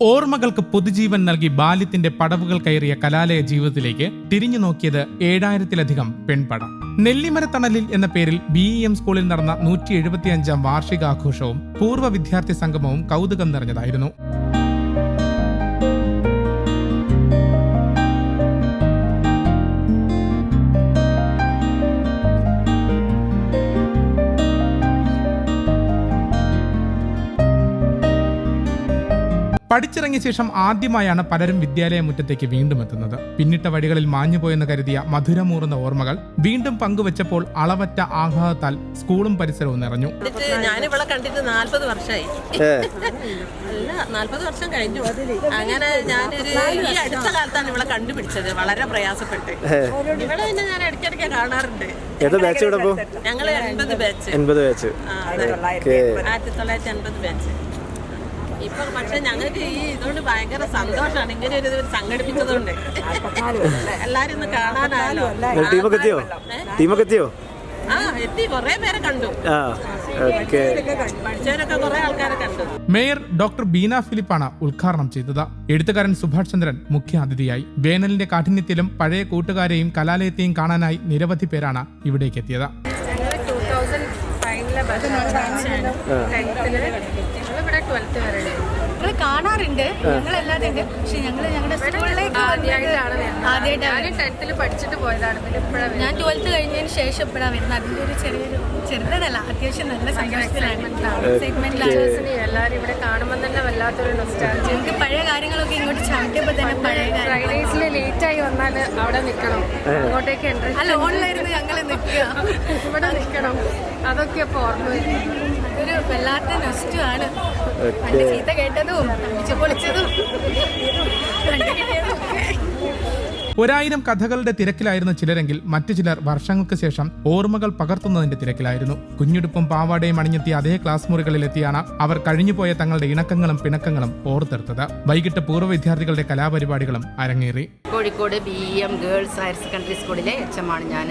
ഓർമ്മകൾക്ക് പൊതുജീവൻ നൽകി ബാല്യത്തിന്റെ പടവുകൾ കയറിയ കലാലയ ജീവിതത്തിലേക്ക് തിരിഞ്ഞു നോക്കിയത് ഏഴായിരത്തിലധികം പെൺപട. നെല്ലിമരത്തണലിൽ എന്ന പേരിൽ ബി ഇ എം സ്കൂളിൽ നടന്ന നൂറ്റി എഴുപത്തിയഞ്ചാം വാർഷികാഘോഷവും പൂർവ വിദ്യാർത്ഥി സംഗമവും കൗതുകം നിറഞ്ഞതായിരുന്നു. പഠിച്ചിറങ്ങിയ ശേഷം ആദ്യമായാണ് പലരും വിദ്യാലയ മുറ്റത്തേക്ക് വീണ്ടും എത്തുന്നത്. പിന്നിട്ട വഴികളിൽ മാഞ്ഞുപോയെന്ന് കരുതിയ മധുരമൂറുന്ന ഓർമ്മകൾ വീണ്ടും പങ്കുവച്ചപ്പോൾ അളവറ്റ ആഘാതത്താൽ സ്കൂളും പരിസരവും നിറഞ്ഞു. ഞാനിവിടെ ഞാൻ ഇവളെ കണ്ടിട്ട് നാല്പത് വർഷമായി. അല്ല നാല്പത് വർഷം കഴിഞ്ഞു. അങ്ങനെ ഞാനൊരു ഈ അടുത്ത കാലത്താണ് ഇവിടെ കണ്ടുപിടിച്ചത്. വളരെ പ്രയാസപ്പെട്ട്. ഇവിടെ പിന്നെ ഞാൻ ഇടയ്ക്കിടയ്ക്ക് കാണാറുണ്ട്. ഏതാ ബാച്ച് ഇവിടെ ഞങ്ങൾ എൺപത് ബാച്ച് എൺപത് ബാച്ച് ആയിരത്തി തൊള്ളായിരത്തി എൺപത് ബാച്ച് ഇപ്പൊ പക്ഷെ ഞങ്ങൾക്ക് ഈ ഇതുകൊണ്ട് ഭയങ്കര സന്തോഷമാണ് ഇങ്ങനെ ഒരു ഇത് സംഘടിപ്പിച്ചതുകൊണ്ട്. എല്ലാരും ഒന്ന് കാണാനാണല്ലോ. ടീമൊക്കെ എത്തിയോ? ടീമൊക്കെ എത്തിയോ? ആ എത്തി. കൊറേ പേരെ കണ്ടു. ആ ഓക്കെ. പഠിച്ചവരൊക്കെ കുറെ ആൾക്കാരെ കണ്ടു. മേയർ ഡോക്ടർ ബീന ഫിലിപ്പാണ് ഉദ്ഘാടനം ചെയ്തത്. എഴുത്തുകാരൻ സുഭാഷ് ചന്ദ്രൻ മുഖ്യ അതിഥിയായി വേനലിന്റെ കാഠിന്യത്തിലും പഴയ കൂട്ടുകാരെയും കലാലയത്തെയും കാണാനായി നിരവധി പേരാണ് ഇവിടേക്ക് എത്തിയത്. ഇവിടെ ട്വൽത്ത് വരെ കാണാറുണ്ട്. ഞങ്ങളല്ലാതെ ഉണ്ട്. പക്ഷെ ഞങ്ങൾ ഞങ്ങളുടെ സ്കൂളിലേക്ക് ആദ്യമായിട്ടാണ് ടെൻത്തിൽ പഠിച്ചിട്ട് പോയതാണ്. ഞാൻ ട്വൽത്ത് കഴിഞ്ഞതിന് ശേഷം ഇപ്പോഴാണ് വരുന്നത്. അതിന്റെ ഒരു ചെറിയൊരു ചെറുതല്ല അത്യാവശ്യം നല്ല സന്തോഷത്തിലാണ്. എല്ലാവരും ഇവിടെ കാണുമ്പോൾ തന്നെ വല്ലാത്തൊരു നൊസ്റ്റാൾജി ഞങ്ങൾക്ക് പഴയ കാര്യങ്ങളൊക്കെ ഇങ്ങോട്ട് ചാട്ടിയപ്പോൾ തന്നെ പഴയ കാര്യം ഫ്രൈഡേസിൽ ലേറ്റ് ആയി വന്നാൽ അവിടെ നിൽക്കണം അങ്ങോട്ടേക്ക് എൻട്രി അല്ല ഓൺലൈനിൽ ഞങ്ങൾ നിൽക്കുക ഇവിടെ നിൽക്കണം അതൊക്കെ ഓർമ്മ വരും. വല്ലാത്ത പണ്ട് ചീത്ത കേട്ടതും പൊളിച്ചതും ഒരായിരം കഥകളുടെ തിരക്കിലായിരുന്ന ചിലരെങ്കിൽ മറ്റു ചിലർ വർഷങ്ങൾക്ക് ശേഷം ഓർമ്മകൾ പകർത്തുന്നതിന്റെ തിരക്കിലായിരുന്നു. കുഞ്ഞുടുപ്പും പാവാടയും അണിഞ്ഞെത്തിയ അതേ ക്ലാസ് മുറികളിലെത്തിയാണ് അവർ കഴിഞ്ഞുപോയ തങ്ങളുടെ ഇണക്കങ്ങളും പിണക്കങ്ങളും ഓർത്തെടുത്തത്. വൈകിട്ട് പൂർവ വിദ്യാർത്ഥികളുടെ കലാപരിപാടികളും അരങ്ങേറി. Kozhikode B M girls higher secondary സ്കൂളിലെ എച്ച് എം ആണ് ഞാൻ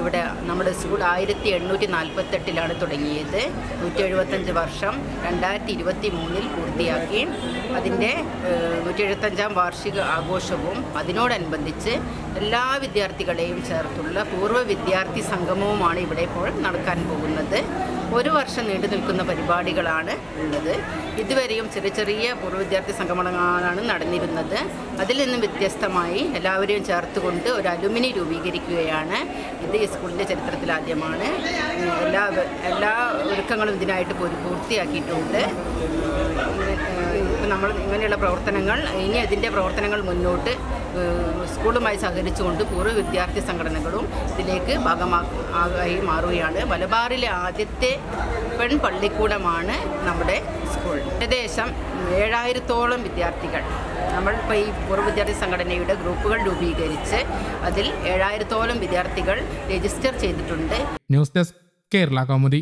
ഇവിടെ നമ്മുടെ സ്കൂൾ ആയിരത്തി എണ്ണൂറ്റി നാൽപ്പത്തെട്ടിലാണ് തുടങ്ങിയത്. നൂറ്റി എഴുപത്തഞ്ച് വർഷം രണ്ടായിരത്തി ഇരുപത്തി മൂന്നിൽ പൂർത്തിയാക്കി. അതിന്റെ നൂറ്റി എഴുപത്തഞ്ചാം വാർഷിക ആഘോഷവും അതിനോടനുബന്ധിച്ച് എല്ലാ വിദ്യാർത്ഥികളെയും ചേർത്തുള്ള പൂർവ വിദ്യാർത്ഥി സംഗമവുമാണ് ഇവിടെ ഇപ്പോൾ നടക്കാൻ പോകുന്നത്. ഒരു വർഷം നീണ്ടു നിൽക്കുന്ന പരിപാടികളാണ് ഉള്ളത്. ഇതുവരെയും ചെറിയ ചെറിയ പൂർവ വിദ്യാർത്ഥി സംഗമങ്ങളാണ് നടന്നിരുന്നത്. അതിൽ നിന്നും വ്യത്യസ്തമായി എല്ലാവരെയും ചേർത്തുകൊണ്ട് ഒരു അലുമിനി രൂപീകരിക്കുകയാണ്. ഇത് സ്കൂളിന്റെ ചരിത്രത്തിലാദ്യമാണ് എല്ലാ എല്ലാ ഒരുക്കങ്ങളും ഇതിനായിട്ട് പൂർത്തിയാക്കിയിട്ടുണ്ട്. നമ്മൾ ഇങ്ങനെയുള്ള പ്രവർത്തനങ്ങൾ ഇനി അതിന്റെ പ്രവർത്തനങ്ങൾ മുന്നോട്ട് സ്കൂളുമായി സഹകരിച്ചുകൊണ്ട് പൂർവ വിദ്യാർത്ഥി സംഘടനകളും ഇതിലേക്ക് ഭാഗമായി മാറുകയാണ്. മലബാറിലെ ആദ്യത്തെ പെൺ പള്ളിക്കൂടമാണ് നമ്മുടെ ഏകദേശം ഏഴായിരത്തോളം വിദ്യാർത്ഥികൾ. നമ്മൾ ഇപ്പോൾ ഈ പൂർവ വിദ്യാർത്ഥി സംഘടനയുടെ ഗ്രൂപ്പുകൾ രൂപീകരിച്ച് അതിൽ ഏഴായിരത്തോളം വിദ്യാർത്ഥികൾ രജിസ്റ്റർ ചെയ്തിട്ടുണ്ട്. News desk Kerala Kaumudi.